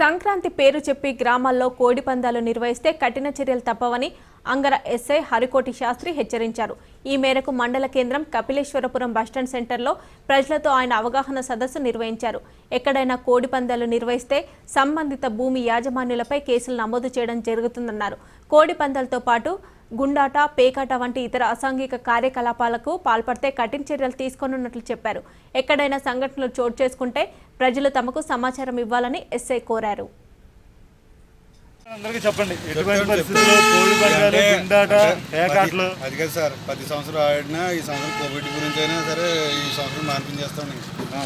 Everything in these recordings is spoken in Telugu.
సంక్రాంతి పేరు చెప్పి గ్రామాల్లో కోడి పందాలు నిర్వహిస్తే కఠిన చర్యలు తప్పవని అంగర ఎస్ఐ హరికోటి శాస్త్రి హెచ్చరించారు. ఈ మేరకు మండల కేంద్రం కపిలేశ్వరపురం బస్టాండ్ సెంటర్లో ప్రజలతో ఆయన అవగాహన సదస్సు నిర్వహించారు. ఎక్కడైనా కోడి పందాలు నిర్వహిస్తే సంబంధిత భూమి యాజమాన్యులపై కేసులు నమోదు చేయడం జరుగుతుందన్నారు. కోడి పందాలతో పాటు గుండాట పేకాట వంటి ఇతర అసాంఘిక కార్యకలాపాలకు పాల్పడితే కఠిన చర్యలు తీసుకోనున్నట్లు చెప్పారు. ఎక్కడైనా సంఘటనలు చోటు చేసుకుంటే ప్రజలు తమకు సమాచారం ఇవ్వాలని ఎస్ఐ కోరారు. అందరికీ చెప్పండి. అది కదా సార్ పది సంవత్సరాలు ఆడినా ఈ సంవత్సరం కోవిడ్ గురించి అయినా సరే ఈ సంవత్సరం మార్పించేస్తాం ఆ,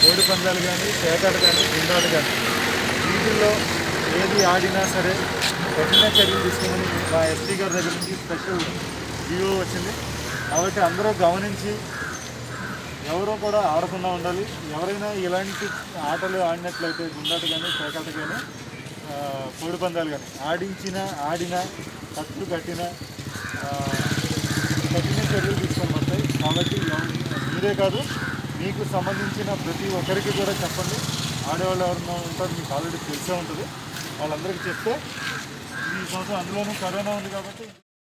కోడి పందాలు కానీ పేకాట కానీ గుండాలు కానీ వీటిల్లో ఏది ఆడినా సరే కఠిన చర్యలు తీసుకోమని మా ఎస్పీ గారి దగ్గర నుంచి స్పెషల్ జీవో వచ్చింది. కాబట్టి అందరూ గమనించి ఎవరో కూడా ఆడకుండా ఉండాలి. ఎవరైనా ఇలాంటి ఆటలు ఆడినట్లయితే గుండాట కానీ పేకాట కానీ కోడి పందాలు కానీ ఆడించిన ఆడిన కట్లు కట్టిన ఆ, కఠిన చర్యలు తీసుకొని పడతాయి కాబట్టి ఎవ- మీరే కాదు మీకు సంబంధించిన ప్రతి ఒక్కరికి కూడా చెప్పండి. ఆడేవాళ్ళు ఎవరన్నా ఉంటారు మీకు ఆల్రెడీ తెలిసే ఉంటుంది. వాళ్ళందరికీ చెప్తే ఈ సంవత్సరం అందులోనూ కరోనా ఉంది కాబట్టి